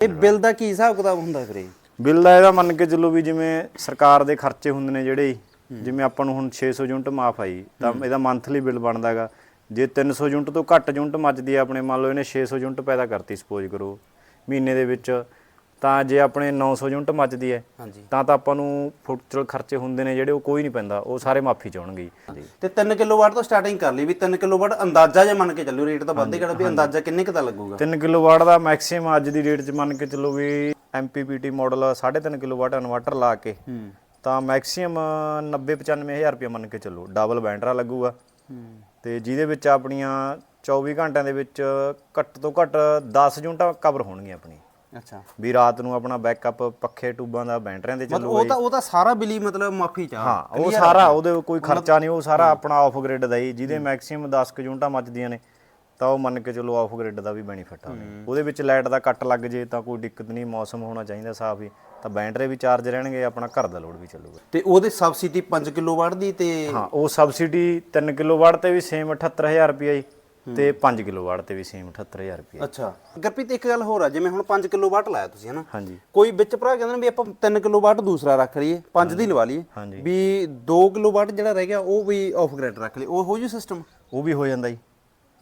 ਇਹ ਬਿੱਲ ਦਾ ਕੀ ਹਿਸਾਬ ਕਿਤਾਬ ਹੁੰਦਾ ਵੀਰੇ ਬਿੱਲ ਦਾ ਇਹਦਾ ਮੰਨ ਕੇ ਚੱਲੋ ਵੀ ਜਿਵੇਂ ਸਰਕਾਰ ਦੇ ਖਰਚੇ ਹੁੰਦੇ ਨੇ ਜਿਹੜੇ, ਜਿਵੇਂ ਆਪਾਂ ਨੂੰ ਹੁਣ 600 ਯੂਨਿਟ ਮਾਫ ਆਈ, ਤਾਂ ਇਹਦਾ ਮੰਥਲੀ ਬਿੱਲ ਬਣਦਾਗਾ ਜੇ 300 ਯੂਨਿਟ ਤੋਂ ਘੱਟ ਯੂਨਿਟ ਮੱਚਦੀ ਹੈ ਆਪਣੇ, ਮੰਨ ਲਓ ਇਹਨੇ 600 ਯੂਨਿਟ ਪੈਦਾ ਕਰਤੀ ਸਪੋਜ਼ ਕਰੋ, ਮਹੀਨੇ ਦੇ ਵਿੱਚ। ਤਾਂ ਜੇ ਆਪਣੇ 900 ਯੂਨਿਟ ਮੱਚਦੀ ਹੈ ਹਾਂਜੀ। ਤਾਂ ਤਾਂ ਆਪਾਂ ਨੂੰ ਫੁੱਟਚਲ ਖਰਚੇ ਹੁੰਦੇ ਨੇ ਜਿਹੜੇ ਉਹ ਕੋਈ ਨਹੀਂ ਪੈਂਦਾ ਉਹ ਸਾਰੇ ਮਾਫੀ ਚਾਉਣਗੇ ਜੀ। ਤੇ 3 ਕਿਲੋਵਾਟ ਤੋਂ ਸਟਾਰਟਿੰਗ ਕਰ ਲਈ ਵੀ 3 ਕਿਲੋਵਾਟ ਅੰਦਾਜ਼ਾ ਜੇ ਮੰਨ ਕੇ ਚੱਲੋ ਰੇਟ ਤਾਂ ਵੱਧੇ ਕਿਹੜਾ ਵੀ ਅੰਦਾਜ਼ਾ ਕਿੰਨੇ ਕੁ ਦਾ ਲੱਗੂਗਾ? 3 ਕਿਲੋਵਾਟ ਦਾ ਮੈਕਸਿਮਮ ਅੱਜ ਦੀ ਡੇਟ 'ਚ ਮੰਨ ਕੇ ਚੱਲੋ ਵੀ MPPT ਮਾਡਲ 3.5 ਕਿਲੋਵਾਟ ਇਨਵਰਟਰ ਲਾ ਕੇ ਹੂੰ। ਤਾਂ ਮੈਕਸਿਮਮ 90 95000 ਰੁਪਏ ਮੰਨ ਕੇ ਚੱਲੋ ਡਬਲ ਬੈਂਡਰਾ ਲੱਗੂਗਾ। ਹੂੰ। ਤੇ ਜਿਹਦੇ ਵਿੱਚ ਆਪਣੀਆਂ 24 ਘੰਟਿਆਂ ਦੇ ਵਿੱਚ ਘੱਟ ਤੋਂ ਘੱਟ 10 ਯੂਨਿਟਾਂ ਕਵਰ ਹੋਣਗੀਆਂ ਆਪਣੀ ਅੱਛਾ। ਵੀ ਰਾਤ ਨੂੰ ਆਪਣਾ ਬੈਕਅਪ ਪੱਖੇ ਟੂਬਾਂ ਦਾ ਬੈਂਟਰਿਆਂ ਤੇ ਮਤਲਬ ਚੱਲੂਗਾ ਉਹ ਤਾਂ ਉਹ ਤਾਂ ਸਾਰਾ ਬਿੱਲ ਮਤਲਬ ਮਾਫੀ ਚਾ ਹਾਂ ਉਹ ਸਾਰਾ ਉਹਦੇ ਕੋਈ ਖਰਚਾ ਨਹੀਂ ਉਹ ਸਾਰਾ ਆਪਣਾ ਆਫ ਗ੍ਰਿਡ ਦਾ ਹੀ ਜਿਹਦੇ ਮੈਕਸਿਮਮ 10 ਕੁ ਯੂਨਿਟਾਂ ਮੱਚਦੀਆਂ ਨੇ ਤਾਂ ਉਹ ਮੰਨ ਕੇ ਚਲੋ ਆਫ ਗ੍ਰਿਡ ਦਾ ਵੀ ਬੈਨੀਫਿਟ ਆ ਉਹਦੇ ਵਿੱਚ ਲਾਈਟ ਦਾ ਕੱਟ ਲੱਗ ਜੇ ਤਾਂ ਕੋਈ ਦਿੱਕਤ ਨਹੀਂ ਮੌਸਮ ਹੋਣਾ ਚਾਹੀਦਾ ਸਾਫ਼ ਹੀ ਤਾਂ ਬੈਟਰੀ ਵੀ ਚਾਰਜ ਰਹਿਣਗੇ ਆਪਣਾ ਘਰ ਦਾ ਲੋਡ ਵੀ ਚੱਲੂਗਾ। ਤੇ ਉਹਦੇ ਸਬਸਿਡੀ 5 ਕਿਲੋਵਾਟ ਦੀ ਤੇ ਹਾਂ ਉਹ ਸਬਸਿਡੀ 3 ਕਿਲੋਵਾਟ ਤੇ ਵੀ ਸੇਮ 78000 ਰੁਪਏ ਜੀ। ਤੇ 5 ਕਿਲੋਵਾਟ ਤੇ ਵੀ ਸੇਮ 78000 ਰੁਪਏ। ਅੱਛਾ। ਗੁਰਪ੍ਰੀਤ ਇੱਕ ਗੱਲ ਹੋਰ ਆ ਜਿਵੇਂ ਹੁਣ 5 ਕਿਲੋਵਾਟ ਲਾਇਆ ਤੁਸੀਂ ਹਨਾ? ਹਾਂਜੀ। ਕੋਈ ਵਿੱਚ ਭਰਾ ਕਹਿੰਦੇ ਨੇ ਵੀ ਆਪਾਂ 3 ਕਿਲੋਵਾਟ ਦੂਸਰਾ ਰੱਖ ਲਈਏ 5 ਦੀ ਲਵਾ ਲਈਏ। ਵੀ 2 ਕਿਲੋਵਾਟ ਜਿਹੜਾ ਰਹਿ ਗਿਆ ਉਹ ਵੀ ਆਫ ਗ੍ਰਿਡ ਰੱਖ ਲਈਏ। ਉਹ ਹੋ ਜੂ ਸਿਸਟਮ ਉਹ ਵੀ ਹੋ ਜਾਂਦਾ ਜੀ।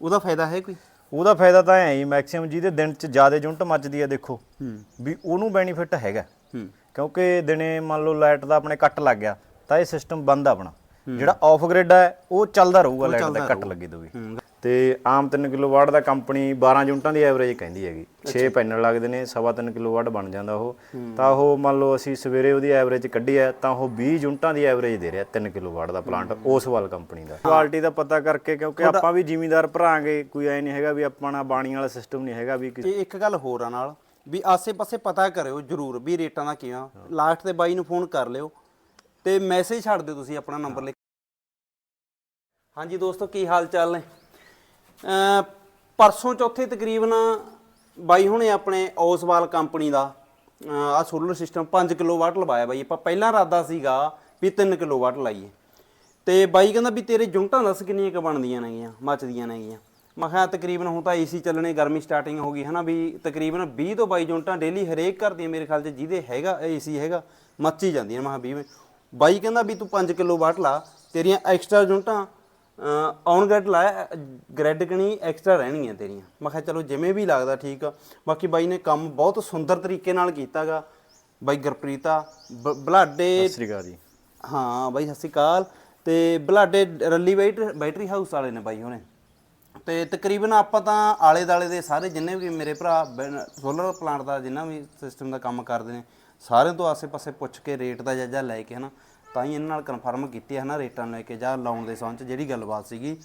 ਉਹਦਾ ਫਾਇਦਾ ਹੈ ਕੋਈ? ਉਹਦਾ ਫਾਇਦਾ ਤਾਂ ਹੈ ਜੀ ਮੈਕਸਿਮਮ ਜਿਹਦੇ ਦਿਨ ਚ ਜ਼ਿਆਦਾ ਯੂਨਿਟ ਮੱਚਦੀ ਹੈ ਦੇਖੋ ਹੂੰ। ਵੀ ਉਹਨੂੰ ਬੈਨੀਫਿਟ ਹੈਗਾ। ਹੂੰ। ਕਿਉਂਕਿ ਦਿਨੇ ਮੰਨ ਲਓ ਲਾਈਟ ਦਾ ਆਪਣੇ ਕੱਟ ਲੱਗ ਗਿਆ ਤਾਂ ਇਹ ਸਿਸਟਮ ਬੰਦ ਆ ਆਪਣਾ। ਜਿਹੜਾ ਆਫ ਗ੍ਰਿਡ ਹੈ ਉਹ ਚੱਲਦਾ ਰਹੂਗਾ ਲਾਈਟ ਦਾ ਕੱਟ ਲੱਗੇ ਤੋਂ ਵੀ ਹੂੰ। ਤੇ ਆਮ 3 ਕਿਲੋਵਾਟ ਦਾ ਕੰਪਨੀ 12 ਯੂਨਿਟਾਂ ਦੀ ਐਵਰੇਜ ਕਹਿੰਦੀ ਹੈਗੀ। 6 ਪੈਨਲ ਲੱਗਦੇ ਨੇ ਸਵਾ 3 ਕਿਲੋਵਾਟ ਬਣ ਜਾਂਦਾ ਉਹ। ਤਾਂ ਉਹ ਮੰਨ ਲਓ ਅਸੀਂ ਸਵੇਰੇ ਉਹਦੀ ਐਵਰੇਜ ਕੱਢੀ ਹੈ ਤਾਂ ਉਹ 20 ਯੂਨਿਟਾਂ ਦੀ ਐਵਰੇਜ ਦੇ ਰਿਹਾ 3 ਕਿਲੋਵਾਟ ਦਾ ਪਲਾਂਟ ਓਸਵਾਲ ਕੰਪਨੀ ਦਾ। ਕੁਆਲਿਟੀ ਦਾ ਪਤਾ ਕਰਕੇ ਕਿਉਂਕਿ ਆਪਾਂ ਵੀ ਜ਼ਿਮੀਂਦਾਰ ਭਰਾਂਗੇ ਕੋਈ ਐ ਨਹੀਂ ਹੈਗਾ ਵੀ ਆਪਣਾ ਬਾਣੀ ਵਾਲਾ ਸਿਸਟਮ ਨਹੀਂ ਹੈਗਾ ਵੀ ਤੇ ਇੱਕ ਗੱਲ ਹੋਰ ਆ ਨਾਲ ਵੀ ਆਸੇ-ਪਾਸੇ ਪਤਾ ਕਰਿਓ ਜਰੂਰ ਵੀ ਰੇਟਾਂ ਦਾ ਕਿਵੇਂ ਲਾਸਟ ਤੇ ਬਾਈ ਨੂੰ ਫੋਨ ਕਰ ਲਿਓ ਤੇ ਮੈਸੇਜ ਛੱਡ ਦਿਓ ਤੁਸੀਂ ਆਪਣਾ ਨੰਬਰ ਲਿਖ ਹਾਂਜੀ ਦੋਸਤੋ ਕੀ ਹਾਲ ਚਾਲ ਨੇ? ਪਰਸੋਂ ਚੌਥੇ ਤਕਰੀਬਨ ਬਾਈ ਹੁਣੇ ਆਪਣੇ ਓਸਵਾਲ ਕੰਪਨੀ ਦਾ ਆ ਸੋਲਰ ਸਿਸਟਮ 5 ਕਿਲੋਵਾਟ ਲਵਾਇਆ ਬਾਈ। ਆਪਾਂ ਪਹਿਲਾਂ ਇਰਾਦਾ ਸੀਗਾ ਵੀ 3 ਕਿਲੋਵਾਟ ਲਾਈਏ। ਤੇ ਬਾਈ ਕਹਿੰਦਾ ਵੀ ਤੇਰੇ ਯੂਨਿਟਾਂ ਦੱਸ ਕਿੰਨੀਆਂ ਕ ਬਣਦੀਆਂ ਨੇਗੀਆਂ, ਮੱਚਦੀਆਂ ਨੇਗੀਆਂ। ਮੈਂ ਕਿਹਾ ਤਕਰੀਬਨ ਹੁਣ ਤਾਂ ਏਸੀ ਚੱਲਣੇ, ਗਰਮੀ ਸਟਾਰਟਿੰਗ ਹੋ ਗਈ ਹੈ ਨਾ ਵੀ ਤਕਰੀਬਨ 20 ਤੋਂ 22 ਯੂਨਿਟਾਂ ਡੇਲੀ ਹਰੇਕ ਘਰ ਦੀਆਂ ਮੇਰੇ ਖਿਆਲ 'ਚ ਜਿਹਦੇ ਹੈਗਾ ਏਸੀ ਹੈਗਾ, ਮੱਚੀ ਜਾਂਦੀਆਂ ਮੈਂ ਕਿਹਾ 20 ਬਾਈ ਕਹਿੰਦਾ ਵੀ ਤੂੰ 5 ਕਿਲੋਵਾਟ ਲਾ, ਤੇਰੀਆਂ ਐਕਸਟਰਾ ਯੂਨਿਟਾਂ ਔਨ ਗ੍ਰਿਡ ਲਾਇਆ ਗ੍ਰਿਡ ਕਣੀ ਐਕਸਟਰਾ ਰਹਿਣਗੀਆਂ ਤੇਰੀਆਂ। ਮੈਂ ਕਿਹਾ ਚਲੋ ਜਿਵੇਂ ਵੀ ਲੱਗਦਾ ਠੀਕ ਆ। ਬਾਕੀ ਬਾਈ ਨੇ ਕੰਮ ਬਹੁਤ ਸੁੰਦਰ ਤਰੀਕੇ ਨਾਲ ਕੀਤਾਗਾ। ਬਾਈ ਗੁਰਪ੍ਰੀਤਾ ਬਲਾਡੇ ਸਤਿ ਸ੍ਰੀ ਅਕਾਲ ਜੀ। ਹਾਂ ਬਾਈ ਸਤਿ ਸ਼੍ਰੀ ਅਕਾਲ। ਤੇ ਬਲਾਡੇ ਰੱਲੀ ਬੈਟ ਬੈਟਰੀ ਹਾਊਸ ਵਾਲੇ ਨੇ ਬਾਈ ਹੁਣੇ। ਤੇ ਤਕਰੀਬਨ ਆਪਾਂ ਤਾਂ ਆਲੇ ਦਾਲੇ ਦੇ ਸਾਰੇ ਜਿੰਨੇ ਵੀ ਮੇਰੇ ਭਰਾ ਸੋਲਰ ਪਲਾਂਟ ਦਾ ਜਿੰਨਾ ਵੀ ਸਿਸਟਮ ਦਾ ਕੰਮ ਕਰਦੇ ਨੇ ਸਾਰਿਆਂ ਤੋਂ ਆਸੇ-ਪਾਸੇ ਪੁੱਛ ਕੇ ਰੇਟ ਦਾ ਜਾਇਜ਼ਾ ਲੈ ਕੇ ਹਨਾ। ਤਾਂ ਹੀ ਇਹਨਾਂ ਨਾਲ ਕਨਫਰਮ ਕੀਤੀ ਹੈ ਨਾ ਰੇਟਾਂ ਲੈ ਕੇ ਜਾਂ ਲਾਉਣ ਦੇ ਸੰਬੰਧ 'ਚ ਜਿਹੜੀ ਗੱਲਬਾਤ ਸੀਗੀ।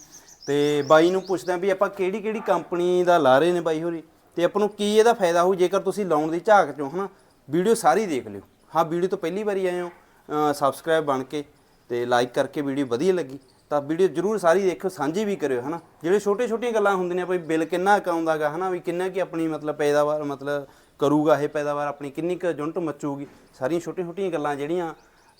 ਤੇ ਬਾਈ ਨੂੰ ਪੁੱਛਦੇ ਆ ਵੀ ਆਪਾਂ ਕਿਹੜੀ ਕਿਹੜੀ ਕੰਪਨੀ ਦਾ ਲਾ ਰਹੇ ਨੇ ਬਾਈ ਹੋਰੀ? ਤੇ ਆਪਾਂ ਨੂੰ ਕੀ ਇਹਦਾ ਫਾਇਦਾ ਹੋਊ ਜੇਕਰ ਤੁਸੀਂ ਲਾਉਣ ਦੀ ਝਾਕ ਚੋਂ, ਹਨਾ? ਵੀਡੀਓ ਸਾਰੀ ਦੇਖ ਲਿਓ। ਹਾਂ, ਵੀਡੀਓ ਤੋਂ ਪਹਿਲੀ ਵਾਰੀ ਆਏ ਹੋ ਸਬਸਕ੍ਰਾਈਬ ਬਣ ਕੇ ਤੇ ਲਾਈਕ ਕਰਕੇ ਵੀਡੀਓ ਵਧੀਆ ਲੱਗੀ, ਤਾਂ ਵੀਡੀਓ ਜਰੂਰ ਸਾਰੀ ਦੇਖਿਓ, ਸਾਂਝੀ ਵੀ ਕਰਿਓ, ਹਨਾ? ਜਿਹੜੇ ਛੋਟੇ ਛੋਟੀਆਂ ਗੱਲਾਂ ਹੁੰਦੀਆਂ ਨੇ, ਭਾਈ ਬਿੱਲ ਕਿੰਨਾ ਕੁ ਆਉਂਦਾਗਾ ਹਨਾ? ਵੀ ਕਿੰਨਾ ਕੀ ਆਪਣੀ ਮਤਲਬ ਪੈਦਾਵਾਰ, ਮਤਲਬ ਕਰੂਗਾ ਇਹ ਪੈਦਾਵਾਰ, ਆਪਣੀ ਕਿੰਨੀ ਕੁ ਯੂਨਿਟ ਮੱਚੂਗੀ? ਸਾਰੀਆਂ ਛੋਟੀਆਂ ਛੋਟੀਆਂ ਗੱਲਾਂ ਜਿਹੜੀਆਂ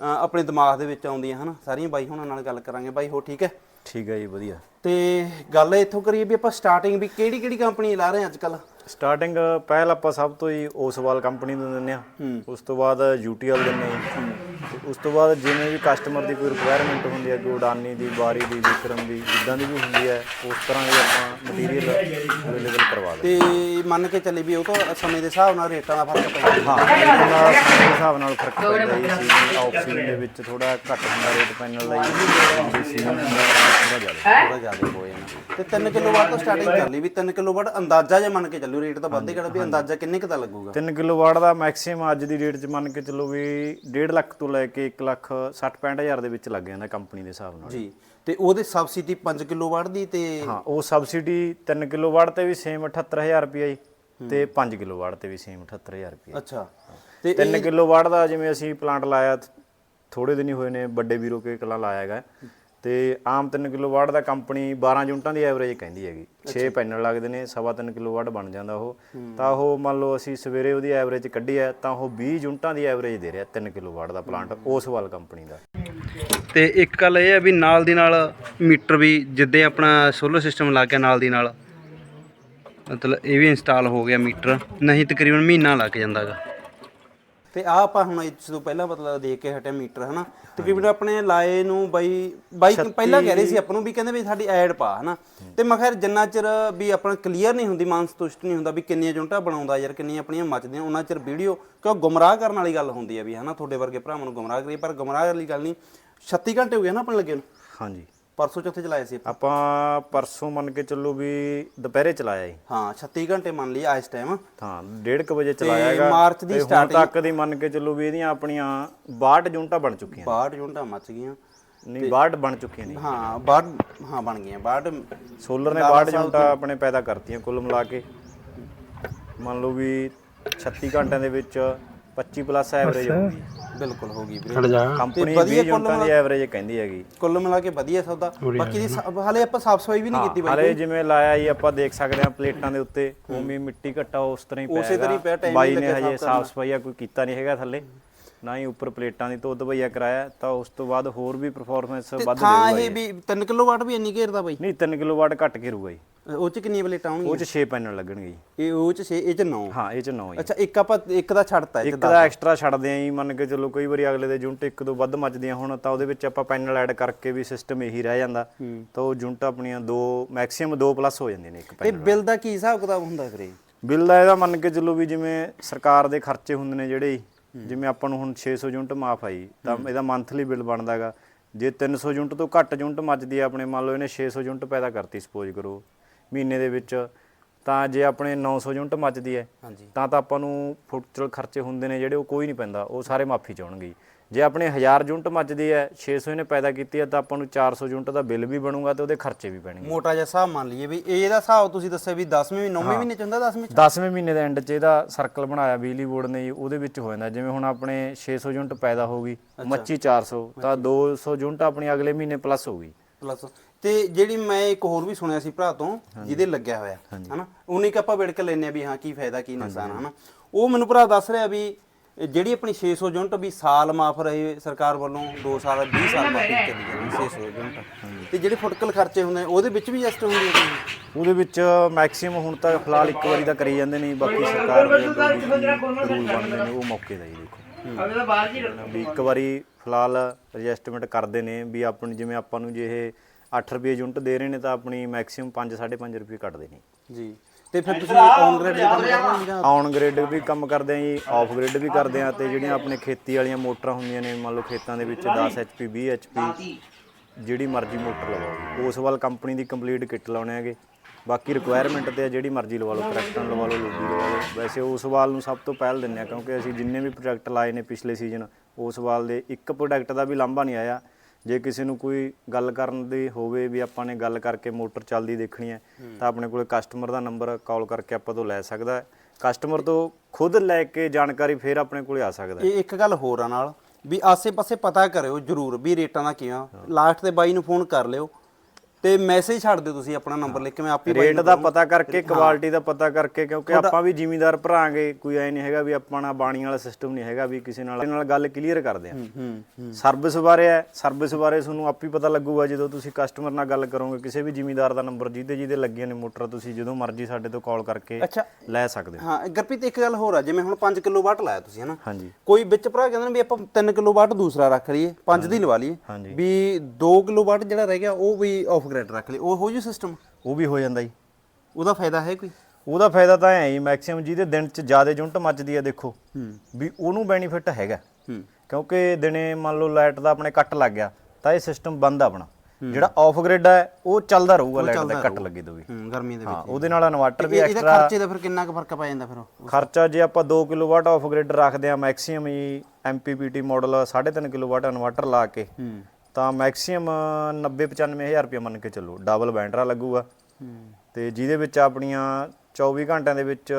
ਆਪਣੇ ਦਿਮਾਗ ਦੇ ਵਿੱਚ ਆਉਂਦੀਆਂ ਹਨਾ? ਸਾਰੀਆਂ ਬਾਈ ਹੁਣਾਂ ਨਾਲ ਗੱਲ ਕਰਾਂਗੇ। ਬਾਈ ਹੋ ਠੀਕ ਹੈ? ਠੀਕ ਹੈ ਜੀ ਵਧੀਆ। ਤੇ ਗੱਲ ਇੱਥੋਂ ਕਰੀਏ ਵੀ ਆਪਾਂ ਸਟਾਰਟਿੰਗ ਵੀ ਕਿਹੜੀ ਕਿਹੜੀ ਕੰਪਨੀ ਲਾ ਰਹੇ ਹਾਂ ਅੱਜ ਕੱਲ ਸਟਾਰਟਿੰਗ ਪਹਿਲ ਆਪਾਂ ਸਭ ਤੋਂ ਹੀ ਓਸਵਾਲ ਕੰਪਨੀ ਨੂੰ ਦਿੰਦੇ ਆ ਉਸ ਤੋਂ ਬਾਅਦ ਯੂਟੀਐਲ ਦਿੰਦੇ ਆ ਤੇ ਉਸ ਤੋਂ ਬਾਅਦ ਜਿਵੇਂ ਵੀ ਕਸਟਮਰ ਦੀ ਕੋਈ ਰਿਕੁਆਇਰਮੈਂਟ ਹੁੰਦੀ ਹੈ ਉਡਾਨੀ ਦੀ ਬਾਰੀ ਦੀ ਵਿਕਰਮ ਦੀ ਜਿੱਦਾਂ ਦੀ ਵੀ ਹੁੰਦੀ ਹੈ ਉਸ ਤਰ੍ਹਾਂ ਦੀ ਆਪਾਂ ਮਟੀਰੀਅਲ ਅਵੇਲੇਬਲ ਕਰਵਾ ਦਿੰਦੇ ਤੇ ਮੰਨ ਕੇ ਚੱਲੇ ਵੀ ਉਹ ਤੋਂ ਸਮੇਂ ਦੇ ਹਿਸਾਬ ਨਾਲ ਰੇਟਾਂ ਦਾ ਫ਼ਰਕ ਪੈ ਜਾਂਦਾ ਹਾਂ ਇਹਨਾਂ ਦਾ ਸਮੇਂ ਦੇ ਹਿਸਾਬ ਨਾਲ ਫ਼ਰਕ ਪੈਂਦਾ ਜੀ। ਸੀਜ਼ਨ ਦੇ ਵਿੱਚ ਥੋੜਾ ਘੱਟ ਹੁੰਦਾ ਰੇਟ ਪੈਨਲ ਦਾ ਜੀ ਸੀਜ਼ਨ ਹੁੰਦਾ ਥੋੜਾ ਜ਼ਿਆਦਾ ਥੋੜਾ ਜ਼ਿਆਦਾ ਹੋ ਜਾਂਦਾ ਤੇ 3 ਕਿਲੋਵਾਟ ਤੋਂ ਸਟਾਰਟਿੰਗ ਕਰ ਲਈ ਵੀ 3 ਕਿਲੋਵਾਟ ਅੰਦਾਜ਼ਾ ਜੇ ਮੰਨ ਕੇ ਚੱਲੋ ਰੇਟ ਤਾਂ ਵੱਧੇ ਕਿਹੜਾ ਵੀ ਅੰਦਾਜ਼ਾ ਕਿੰਨੇ ਕੁ ਦਾ ਲੱਗੂਗਾ? 3 ਕਿਲੋਵਾਟ ਦਾ ਮੈਕਸਿਮਮ ਅੱਜ ਦੀ ਡੇਟ 'ਚ ਮੰਨ ਕੇ ਚੱਲੋ ਵੀ 1.5 ਲੱਖ ਤੋਂ ਲੈ ਕੇ 1 ਲੱਖ 60 65000 ਦੇ ਵਿੱਚ ਲੱਗ ਜਾਂਦਾ ਕੰਪਨੀ ਦੇ ਹਿਸਾਬ ਨਾਲ। ਜੀ ਤੇ ਉਹਦੇ ਸਬਸਿਡੀ 5 ਕਿਲੋਵਾਟ ਦੀ ਤੇ ਹਾਂ ਉਹ ਸਬਸਿਡੀ 3 ਕਿਲੋਵਾਟ ਤੇ ਵੀ ਸੇਮ 78000 ਰੁਪਏ ਜੀ ਤੇ 5 ਕਿਲੋਵਾਟ ਤੇ ਵੀ ਸੇਮ 78000 ਰੁਪਏ ਅੱਛਾ ਤੇ 3 ਕਿਲੋਵਾਟ ਦਾ ਜਿਵੇਂ ਅਸੀਂ ਪਲਾਂਟ ਲਾਇਆ ਥੋੜੇ ਦਿਨ ਹੀ ਹੋਏ ਨੇ ਵੱਡੇ ਵੀਰੋ ਕੇ ਕਲਾ ਲਾਇਆ ਹੈਗਾ। ਤੇ ਆਮ 3 ਕਿਲੋਵਾਟ ਦਾ ਕੰਪਨੀ 12 ਯੂਨਿਟਾਂ ਦੀ ਐਵਰੇਜ ਕਹਿੰਦੀ ਹੈਗੀ। 6 ਪੈਨਲ ਲੱਗਦੇ ਨੇ ਸਵਾ 3 ਕਿਲੋਵਾਟ ਬਣ ਜਾਂਦਾ ਉਹ। ਤਾਂ ਉਹ ਮੰਨ ਲਓ ਅਸੀਂ ਸਵੇਰੇ ਉਹਦੀ ਐਵਰੇਜ ਕੱਢੀ ਹੈ ਤਾਂ ਉਹ 20 ਯੂਨਿਟਾਂ ਦੀ ਐਵਰੇਜ ਦੇ ਰਿਹਾ 3 ਕਿਲੋਵਾਟ ਦਾ ਪਲਾਂਟ ਓਸਵਾਲ ਕੰਪਨੀ ਦਾ। ਤੇ ਇੱਕ ਗੱਲ ਇਹ ਹੈ ਵੀ ਨਾਲ ਦੀ ਨਾਲ ਮੀਟਰ ਵੀ ਜਿੱਦੇ ਆਪਣਾ ਸੋਲਰ ਸਿਸਟਮ ਲੱਗ ਗਿਆ ਨਾਲ ਦੀ ਨਾਲ ਮਤਲਬ ਇਹ ਵੀ ਇੰਸਟਾਲ ਹੋ ਗਿਆ ਮੀਟਰ ਨਹੀਂ ਤਕਰੀਬਨ ਮਹੀਨਾ ਲੱਗ ਜਾਂਦਾਗਾ। ਤੇ ਆ ਆਪਾਂ ਹੁਣ ਇਸ ਤੋਂ ਪਹਿਲਾਂ ਮਤਲਬ ਦੇਖ ਕੇ ਹਟਿਆ ਮੀਟਰ ਹਨਾ? ਤਕਰੀਬਨ ਆਪਣੇ ਲਾਏ ਨੂੰ ਬਾਈ ਬਾਈ ਪਹਿਲਾਂ ਕਹਿ ਰਹੇ ਸੀ ਆਪਾਂ ਨੂੰ ਵੀ ਕਹਿੰਦੇ ਵੀ ਸਾਡੀ ਐਡ ਪਾ ਹਨਾ? ਤੇ ਮੈਂ ਖੈਰ ਜਿੰਨਾ ਚਿਰ ਵੀ ਆਪਣਾ ਕਲੀਅਰ ਨਹੀਂ ਹੁੰਦੀ ਮਨ ਸੰਤੁਸ਼ਟ ਨਹੀਂ ਹੁੰਦਾ ਵੀ ਕਿੰਨੀਆਂ ਜੁੰਟਾਂ ਬਣਾਉਂਦਾ ਯਾਰ ਕਿੰਨੀਆਂ ਆਪਣੀਆਂ ਮੱਚਦੀਆਂ ਉਹਨਾਂ ਚਿਰ ਵੀਡੀਓ ਕਿਉਂ ਗੁੰਮਰਾਹ ਕਰਨ ਵਾਲੀ ਗੱਲ ਹੁੰਦੀ ਹੈ ਵੀ ਹਨਾ? ਤੁਹਾਡੇ ਵਰਗੇ ਭਰਾਵਾਂ ਨੂੰ ਗੁੰਮਰਾਹ ਕਰੀ ਪਰ ਗੁੰਮਰਾਹ ਵਾਲੀ ਗੱਲ ਨਹੀਂ। 36 ਘੰਟੇ ਹੋ ਗਏ ਨਾ ਆਪਣੇ ਲੱਗੇ ਨੂੰ। ਹਾਂਜੀ। ਪਰਸੋਂ ਚੌਥੇ ਚਲਾਏ ਸੀ ਆਪਾਂ। ਪਰਸੋਂ ਮੰਨ ਕੇ ਚੱਲੋ ਵੀ ਦੁਪਹਿਰੇ ਚਲਾਇਆ ਜੀ। ਹਾਂ 36 ਘੰਟੇ ਮੰਨ ਲਈ ਆ ਇਸ ਟਾਈਮ ਹਾਂ 1:30 ਵਜੇ ਚਲਾਇਆ ਹੈਗਾ। ਮਾਰਚ ਦੀ starting- ਤੱਕ ਦੀ ਮੰਨ ਕੇ ਚੱਲੋ ਵੀ ਇਹਦੀਆਂ ਆਪਣੀਆਂ 62 ਯੂਨਿਟਾਂ ਬਣ ਚੁੱਕੀਆਂ 62 ਜੁੰਟਾਂ ਮੱਚ ਗਈਆਂ। ਨਹੀਂ 62 ਬਣ ਚੁੱਕੀਆਂ ਨੇ। ਹਾਂ 62 ਹਾਂ ਬਣ ਗਈਆਂ। 62 ਸੋਲਰ ਨੇ 62 ਯੂਨਿਟਾਂ ਆਪਣੇ ਪੈਦਾ ਕਰਤੀਆਂ ਕੁੱਲ ਮਿਲਾ ਕੇ। ਮੰਨ ਲਓ ਵੀ 36 ਘੰਟਿਆਂ ਦੇ ਵਿੱਚ 25 ਪਲੱਸ ਐਵਰੇਜ ਹੋ ਗਈ ਬਿਲਕੁਲ ਹੋ ਗਈ ਵੀਰੇ। ਕੰਪਨੀ ਵਧੀਆ 20 ਯੂਨਿਟਾਂ ਦੀ ਐਵਰੇਜ ਕਹਿੰਦੀ ਹੈਗੀ। ਕੁੱਲ ਮਿਲਾ ਕੇ ਵਧੀਆ ਸੌਦਾ। ਬਾਕੀ ਦੀ ਹਾਲੇ ਆਪਾਂ ਸਾਫ਼ ਸਫ਼ਾਈ ਵੀ ਨਹੀਂ ਕੀਤੀ ਬਾਈ ਹਾਲੇ ਜਿਵੇਂ ਲਾਇਆ ਜੀ ਆਪਾਂ ਦੇਖ ਸਕਦੇ ਹਾਂ ਪਲੇਟਾਂ ਦੇ ਉੱਤੇ। ਉਵੇਂ ਮਿੱਟੀ ਘੱਟਾ ਉਸ ਤਰ੍ਹਾਂ ਹੀ ਪਿਆ ਉਸੇ ਤਰ੍ਹਾਂ ਹੀ ਪਿਆ, ਹੀ ਬਾਈ ਨੇ ਹਜੇ ਸਾਫ਼ ਸਾਫ਼ ਸਫਾਈਆ ਕੋਈ ਕੀਤਾ ਨਹੀਂ ਹੈਗਾ ਥੱਲੇ। ਨਾ ਹੀ ਉੱਪਰ ਪਲੇਟਾਂ ਦੀ ਧੁੱਧ ਭਈਆ ਕਰਾਇਆ ਤਾਂ ਉਸ ਤੋਂ ਬਾਅਦ ਹੋਰ ਵੀ ਪਰਫਾਰਮੈਂਸ ਵੱਧ ਦੇਊਗਾ ਇਹ ਵੀ 3 ਕਿਲੋਵਾਟ ਵੀ ਇੰਨੀ ਘੇਰਦਾ ਬਾਈ? ਨਹੀਂ 3 ਕਿਲੋਵਾਟ ਘੱਟ ਘੇਰੂਗਾ ਜੀ। ਉਹ ਚ ਕਿੰਨੀਆਂ ਪਲੇਟਾਂ ਉਹ ਚ 6 ਪੈਨਲ ਲੱਗਣਗੇ ਜੀ। ਇਹ ਉਹ ਚ 6 ਇਹ ਚ 9 ਹਾਂ ਇਹ ਚ 9 ਜੀ। ਅੱਛਾ ਇੱਕ ਆਪਾਂ ਇੱਕ ਦਾ ਛੱਡਤਾ ਇੱਕ ਦਾ ਐਕਸਟਰਾ ਛੱਡਦੇ ਆਂ ਜੀ ਮੰਨ ਕੇ ਚੱਲੋ ਕਈ ਵਾਰੀ ਅਗਲੇ ਦੇ ਯੂਨਿਟ ਇੱਕ ਤੋਂ ਵੱਧ ਮੱਚਦੀਆਂ ਹੁਣ ਤਾਂ ਉਹਦੇ ਵਿੱਚ ਆਪਾਂ ਪੈਨਲ ਐਡ ਕਰਕੇ ਵੀ ਸਿਸਟਮ ਇਹੀ ਰਹਿ ਜਾਂਦਾ। ਤਾਂ ਉਹ ਯੂਨਿਟ ਆਪਣੀਆਂ ਦੋ ਮੈਕਸਿਮਮ 2 ਪਲੱਸ ਹੋ ਜਾਂਦੀਆਂ ਨੇ ਇੱਕ ਤੇ ਪੈਨਲ ਬਿੱਲ ਦਾ ਕੀ ਹਿਸਾਬ ਕਿਤਾਬ ਹੁੰਦਾ ਵੀਰੇ? ਬਿੱਲ ਦਾ ਇਹਦਾ ਮੰਨ ਕੇ ਚੱਲੋ ਵੀ ਜਿਵੇਂ ਸਰਕਾਰ ਦੇ ਖਰਚੇ ਹੁੰਦੇ ਨੇ ਜਿਹੜੇ ਜਿਵੇਂ ਆਪਾਂ ਨੂੰ ਹੁਣ 600 ਯੂਨਿਟ ਮਾਫ ਆਈ ਤਾਂ ਇਹਦਾ ਮੰਥਲੀ ਬਿੱਲ ਬਣਦਾਗਾ ਜੇ 300 ਯੂਨਿਟ ਤੋਂ ਘੱਟ ਯੂਨਿਟ ਮੱਚਦੀ ਆ ਆਪਣੇ ਮੰਨ ਲਓ ਇਹਨੇ 600 ਯੂਨਿਟ ਪੈਦਾ ਕਰਤੀ ਸਪੋਜ਼ ਕਰੋ। ਮਹੀਨੇ ਦੇ ਵਿੱਚ ਤਾਂ ਜੇ ਆਪਣੇ 900 ਯੂਨਿਟ ਮੱਚਦੀ ਹੈ ਹਾਂਜੀ। ਤਾਂ ਤਾਂ ਆਪਾਂ ਨੂੰ ਫੁੱਟਚਲ ਖਰਚੇ ਹੁੰਦੇ ਨੇ ਜਿਹੜੇ ਉਹ ਕੋਈ ਨਹੀਂ ਪੈਂਦਾ ਉਹ ਸਾਰੇ ਮਾਫੀ ਚਾਉਣਗੇ ਜੇ। ਆਪਣੇ 1000 ਯੂਨਿਟ ਮੱਚਦੀ ਹੈ 600 ਇਹਨੇ ਪੈਦਾ ਕੀਤੀ ਹੈ ਤਾਂ ਆਪਾਂ ਨੂੰ 400 ਯੂਨਿਟ ਦਾ ਬਿੱਲ ਵੀ ਬਣੂਗਾ ਤੇ ਉਹਦੇ ਖਰਚੇ ਵੀ ਪੈਣਗੇ। ਮੋਟਾ ਜਿਹਾ ਹਿਸਾਬ ਮੰਨ ਲਈਏ ਵੀ ਇਹਦਾ ਹਿਸਾਬ ਤੁਸੀਂ ਦੱਸਿਆ ਵੀ 10ਵੇਂ ਵੀ 9ਵੇਂ ਮਹੀਨੇ ਚ ਹੁੰਦਾ 10ਵੇਂ ਚ? 10ਵੇਂ ਮਹੀਨੇ ਦੇ ਐਂਡ 'ਚ ਇਹਦਾ ਸਰਕਲ ਬਣਾਇਆ ਬਿਜਲੀ ਬੋਰਡ ਨੇ ਜੀ, ਉਹਦੇ ਵਿੱਚ ਹੋ ਜਾਂਦਾ। ਜਿਵੇਂ ਹੁਣ ਆਪਣੇ 600 ਯੂਨਿਟ ਪੈਦਾ ਹੋ ਗਈ ਮੱਚੀ 400 ਤਾਂ 200 ਯੂਨਿਟ ਆਪਣੀ ਅਗਲੇ ਮਹੀਨੇ ਪਲੱਸ ਹੋ ਗਈ। ਪਲੱਸ ਤੇ ਜਿਹੜੀ ਮੈਂ ਇੱਕ ਹੋਰ ਵੀ ਸੁਣਿਆ ਸੀ ਭਰਾ ਤੋਂ ਜਿਹਦੇ ਲੱਗਿਆ ਹੋਇਆ ਹਨਾ? ਉਹਨੇ ਕਿ ਆਪਾਂ ਵਿੜ ਕੇ ਲੈਨੇ ਆ ਵੀ ਹਾਂ ਕੀ ਫਾਇਦਾ ਕੀ ਨੁਕਸਾਨ ਹਨਾ? ਉਹ ਮੈਨੂੰ ਭਰਾ ਦੱਸ ਰਿਹਾ ਵੀ ਜਿਹੜੀ ਆਪਣੀ 600 ਯੂਨਿਟ ਵੀ ਸਾਲ ਮਾਫ ਰਹੇ ਸਰਕਾਰ ਵੱਲੋਂ 2 ਸਾਲ 20 ਸਾਲ ਬਾਅਦ ਚੱਲੀ ਜਾਂਦੀ 600 ਯੂਨਿਟ। ਤੇ ਜਿਹੜੇ ਫੁਟਕਲ ਖਰਚੇ ਹੁੰਦੇ ਨੇ ਉਹਦੇ ਵਿੱਚ ਵੀ ਐਸਟ ਹੁੰਦੀ ਹੈ ਉਹਦੇ ਵਿੱਚ ਮੈਕਸਿਮਮ ਹੁਣ ਤਾਂ ਫਿਲਹਾਲ ਇੱਕ ਵਾਰੀ ਤਾਂ ਕਰੀ ਜਾਂਦੇ ਨਹੀਂ ਬਾਕੀ ਸਰਕਾਰ ਦੇ ਰੂਲ ਬਣਦੇ ਨੇ ਉਹ ਮੌਕੇ ਦਾ ਹੀ ਦੇਖੋ। ਵੀ ਇੱਕ ਵਾਰੀ ਫਿਲਹਾਲ ਐਡਜਸਟਮੈਂਟ ਕਰਦੇ ਨੇ ਵੀ ਆਪਣੀ ਜਿਵੇਂ ਆਪਾਂ ਨੂੰ ਜੇ ਇਹ 8 ਰੁਪਏ ਯੂਨਿਟ ਦੇ ਰਹੇ ਨੇ ਤਾਂ ਆਪਣੀ ਮੈਕਸਿਮਮ 5 5.5 ਰੁਪਏ ਕੱਟਦੇ ਨੇ। ਜੀ। ਤੇ ਫਿਰ ਤੁਸੀਂ ਔਨ ਗ੍ਰੇਡ ਦੇ ਕੰਮ ਕਰਦੇ ਹੋ ਜਾਂ ਔਨ ਗ੍ਰਿਡ ਵੀ ਕੰਮ ਕਰਦੇ ਆ ਜੀ ਆਫ ਗ੍ਰਿਡ ਵੀ ਕਰਦੇ ਆ ਤੇ ਜਿਹੜੀਆਂ ਆਪਣੇ ਖੇਤੀ ਵਾਲੀਆਂ ਮੋਟਰਾਂ ਹੁੰਦੀਆਂ ਨੇ ਮੰਨ ਲਓ ਖੇਤਾਂ ਦੇ ਵਿੱਚ 10 HP 20 HP ਜਿਹੜੀ ਮਰਜ਼ੀ ਮੋਟਰ ਲਵਾਓ। ਉਸ ਵੱਲ ਕੰਪਨੀ ਦੀ ਕੰਪਲੀਟ ਕਿੱਟ ਲਾਉਣੇ ਹੈਗੇ। ਬਾਕੀ ਰਿਕੁਆਇਰਮੈਂਟ ਤੇ ਆ ਜਿਹੜੀ ਮਰਜ਼ੀ ਲਵਾ ਲਓ ਕਰੈਕਟਨ ਲਵਾ ਲਓ ਲੋਬੀ ਲਵਾ ਲਓ। ਵੈਸੇ ਉਸ ਵਾਲ ਨੂੰ ਸਭ ਤੋਂ ਪਹਿਲ ਦਿੰਨੇ ਆ ਕਿਉਂਕਿ ਅਸੀਂ ਜਿੰਨੇ ਵੀ ਪ੍ਰੋਜੈਕਟ ਲਾਏ ਨੇ ਪਿਛਲੇ ਸੀਜ਼ਨ ਉਸ ਵਾਲ ਦੇ ਇੱਕ ਪ੍ਰੋਡਕਟ ਦਾ ਵੀ ਲਾਂਭਾ ਨਹੀਂ ਆਇਆ। ਜੇ ਕਿਸੇ ਨੂੰ ਕੋਈ ਗੱਲ ਕਰਨ ਦੀ ਹੋਵੇ ਵੀ ਆਪਾਂ ਨੇ ਗੱਲ ਕਰਕੇ ਮੋਟਰ ਚੱਲਦੀ ਦੇਖਣੀ ਹੈ ਤਾਂ ਆਪਣੇ ਕੋਲੇ ਕਸਟਮਰ ਦਾ ਨੰਬਰ ਕਾਲ ਕਰਕੇ ਆਪਾਂ ਤੋਂ ਲੈ ਸਕਦਾ ਹੈ। ਕਸਟਮਰ ਤੋਂ ਖੁਦ ਲੈ ਕੇ ਜਾਣਕਾਰੀ ਫੇਰ ਆਪਣੇ ਕੋਲੇ ਆ ਸਕਦਾ ਹੈ। ਇਹ ਇੱਕ ਗੱਲ ਹੋਰ ਆ ਨਾਲ ਵੀ ਆਸੇ-ਪਾਸੇ ਪਤਾ ਕਰਿਓ ਜਰੂਰ ਵੀ ਰੇਟਾਂ ਦਾ ਕਿਵੇਂ ਲਾਸਟ ਤੇ ਬਾਈ ਨੂੰ ਫੋਨ ਕਰ ਲਿਓ ਤੇ ਮੈਸੇਜ ਛੱਡ ਦਿਓ ਤੁਸੀਂ ਆਪਣਾ ਨੰਬਰ ਲਿਖ ਕੇ ਮੈਂ ਆਪੇ ਰੇਟ ਦਾ। ਪਤਾ ਕਰਕੇ ਕੁਆਲਿਟੀ ਦਾ ਪਤਾ ਕਰਕੇ ਕਿਉਂਕਿ ਆਪਾਂ ਵੀ ਜ਼ਿਮੀਂਦਾਰ ਭਰਾਂਗੇ ਕੋਈ ਐ ਨਹੀਂ ਹੈਗਾ ਵੀ ਆਪਾਂ ਨਾਲ ਬਾਣੀ ਵਾਲਾ ਸਿਸਟਮ ਨਹੀਂ ਹੈਗਾ ਵੀ ਕਿਸੇ ਨਾਲ ਨਾਲ ਗੱਲ ਕਲੀਅਰ ਕਰਦੇ ਆ ਸਰਵਿਸ ਬਾਰੇ ਹੈ ਸਰਵਿਸ ਬਾਰੇ ਤੁਹਾਨੂੰ ਆਪ ਪਤਾ ਲੱਗੂਗਾ ਜਦੋਂ ਤੁਸੀਂ ਕਸਟਮਰ ਨਾਲ ਗੱਲ ਕਰੋਗੇ ਕਿਸੇ ਵੀ ਜ਼ਿਮੀਂਦਾਰ ਦਾ ਨੰਬਰ ਜਿਹਦੇ ਜਿਹਦੇ ਲੱਗੀਆਂ ਨੇ ਮੋਟਰ ਤੁਸੀਂ ਜਦੋਂ ਮਰਜ਼ੀ ਸਾਡੇ ਤੋਂ ਕਾਲ ਕਰਕੇ ਲੈ ਸਕਦੇ ਹੋ। ਹਾਂ ਗੁਰਪ੍ਰੀਤ ਇੱਕ ਗੱਲ ਹੋਰ ਆ ਜਿਵੇਂ ਹੁਣ 5 ਕਿਲੋ ਵਾਟ ਲਾਇਆ ਤੁਸੀਂ ਹਨਾ? ਕੋਈ ਵਿੱਚ ਭਰਾ ਕਹਿੰਦੇ ਨੇ ਵੀ ਆਪਾਂ 3 ਕਿਲੋ ਵਾਟ ਦੂਸਰਾ ਰੱਖ ਲਈਏ 5 ਦੀ ਲਵਾ ਲਈਏ। ਵੀ 2 ਕਿਲੋ ਵਾਟ ਜਿਹੜਾ ਰਹਿ ਗਿਆ ਉਹ ਵੀ ਆਫ ਗ੍ਰੇਡ ਰੱਖ ਲਈ ਉਹ ਹੋ ਜੂ ਸਿਸਟਮ ਉਹ ਵੀ ਹੋ ਜਾਂਦਾ ਜੀ। ਉਹਦਾ ਫਾਇਦਾ ਹੈ ਕੋਈ? ਉਹਦਾ ਫਾਇਦਾ ਤਾਂ ਹੈ ਜੀ ਮੈਕਸਿਮਮ ਜਿਹਦੇ ਦਿਨ ਚ ਜ਼ਿਆਦਾ ਯੂਨਿਟ ਮੱਚਦੀ ਹੈ ਦੇਖੋ ਹੂੰ। ਵੀ ਉਹਨੂੰ ਬੈਨੀਫਿਟ ਹੈਗਾ। ਹੂੰ। ਕਿਉਂਕਿ ਦਿਨੇ ਮੰਨ ਲਓ ਲਾਈਟ ਦਾ ਆਪਣੇ ਕੱਟ ਲੱਗ ਗਿਆ ਤਾਂ ਇਹ ਸਿਸਟਮ ਬੰਦ ਆ ਆਪਣਾ। ਜਿਹੜਾ ਆਫ ਗ੍ਰਿਡ ਹੈ ਉਹ ਚੱਲਦਾ ਰਹੂਗਾ ਲਾਈਟ ਦਾ ਕੱਟ ਲੱਗੇ ਤੋਂ ਵੀ। ਹੂੰ ਗਰਮੀ ਦੇ ਵਿੱਚ। ਹਾਂ ਉਹਦੇ ਨਾਲ ਇਨਵਰਟਰ ਵੀ ਇਹ- ਇਹਦਾ ਐਕਸਟਰਾ ਖਰਚੇ ਦਾ ਫਿਰ ਕਿੰਨਾ ਕੁ ਫ਼ਰਕ ਪੈ ਜਾਂਦਾ ਫਿਰ ਉਹ? ਖਰਚਾ ਜੇ ਆਪਾਂ 2 ਕਿਲੋਵਾਟ ਆਫ ਗ੍ਰਿਡ ਰੱਖਦੇ ਆ ਮੈਕਸਿਮਮ ਹੀ MPPT ਮਾਡਲ 3.5 ਕਿਲੋਵਾਟ ਇਨਵਰਟਰ ਲਾ ਕੇ। ਹੂੰ। ਤਾਂ ਮੈਕਸਿਮਮ 90 95000 ਰੁਪਏ ਮੰਨ ਕੇ ਚੱਲੋ ਡਬਲ ਬੈਂਡਰਾ ਲੱਗੂਗਾ। ਤੇ ਜਿਹਦੇ ਵਿੱਚ ਆਪਣੀਆਂ 24 ਘੰਟਿਆਂ ਦੇ ਵਿੱਚ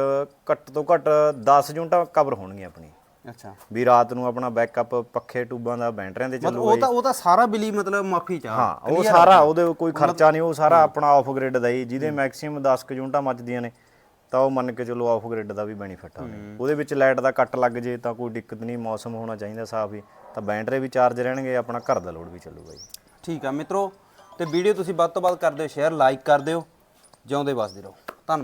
ਘੱਟ ਤੋਂ ਘੱਟ 10 ਯੂਨਿਟਾਂ ਕਵਰ ਹੋਣਗੀਆਂ ਆਪਣੀ ਅੱਛਾ। ਵੀ ਰਾਤ ਨੂੰ ਆਪਣਾ ਬੈਕਅਪ ਪੱਖੇ ਟੂਬਾਂ ਦਾ ਬੈਟਰੀਆਂ ਤੇ ਚੱਲੂਗਾ ਉਹ ਤਾਂ ਉਹ ਤਾਂ ਸਾਰਾ ਬਿੱਲੀ ਮਤਲਬ ਮਾਫੀ ਚਾ ਹਾਂ ਉਹ ਸਾਰਾ ਉਹਦੇ ਕੋਈ ਖਰਚਾ ਨਹੀਂ ਉਹ ਸਾਰਾ ਆਪਣਾ ਆਫ ਗ੍ਰਿਡ ਦਾ ਹੀ ਜਿਹਦੇ ਮੈਕਸਿਮਮ 10 ਕੁ ਯੂਨਿਟਾਂ ਮੱਚਦੀਆਂ ਨੇ ਤਾਂ ਉਹ ਮੰਨ ਕੇ ਚਲੋ ਆਫ ਗ੍ਰਿਡ ਦਾ ਵੀ ਬੈਨੀਫਿਟ ਆ। ਉਹਦੇ ਵਿੱਚ ਲਾਈਟ ਦਾ ਕੱਟ ਲੱਗ ਜੇ ਤਾਂ ਕੋਈ ਦਿੱਕਤ ਨਹੀਂ ਮੌਸਮ ਹੋਣਾ ਚਾਹੀਦਾ ਸਾਫ਼ ਹੀ। ਤਾਂ ਬੈਟਰੀ ਵੀ ਚਾਰਜ ਰਹਿਣਗੇ, ਆਪਣਾ ਘਰ ਦਾ ਲੋਡ ਵੀ ਚੱਲੂਗਾ ਜੀ। ਠੀਕ ਆ ਮਿੱਤਰੋ, ਤੇ ਵੀਡੀਓ ਤੁਸੀਂ ਵੱਧ ਤੋਂ ਵੱਧ ਕਰ ਦਿਓ ਸ਼ੇਅਰ, ਲਾਈਕ ਕਰ ਦਿਓ, ਜਿਉਂਦੇ ਵੱਸਦੇ ਰਹੋ। ਧੰਨਵਾਦ।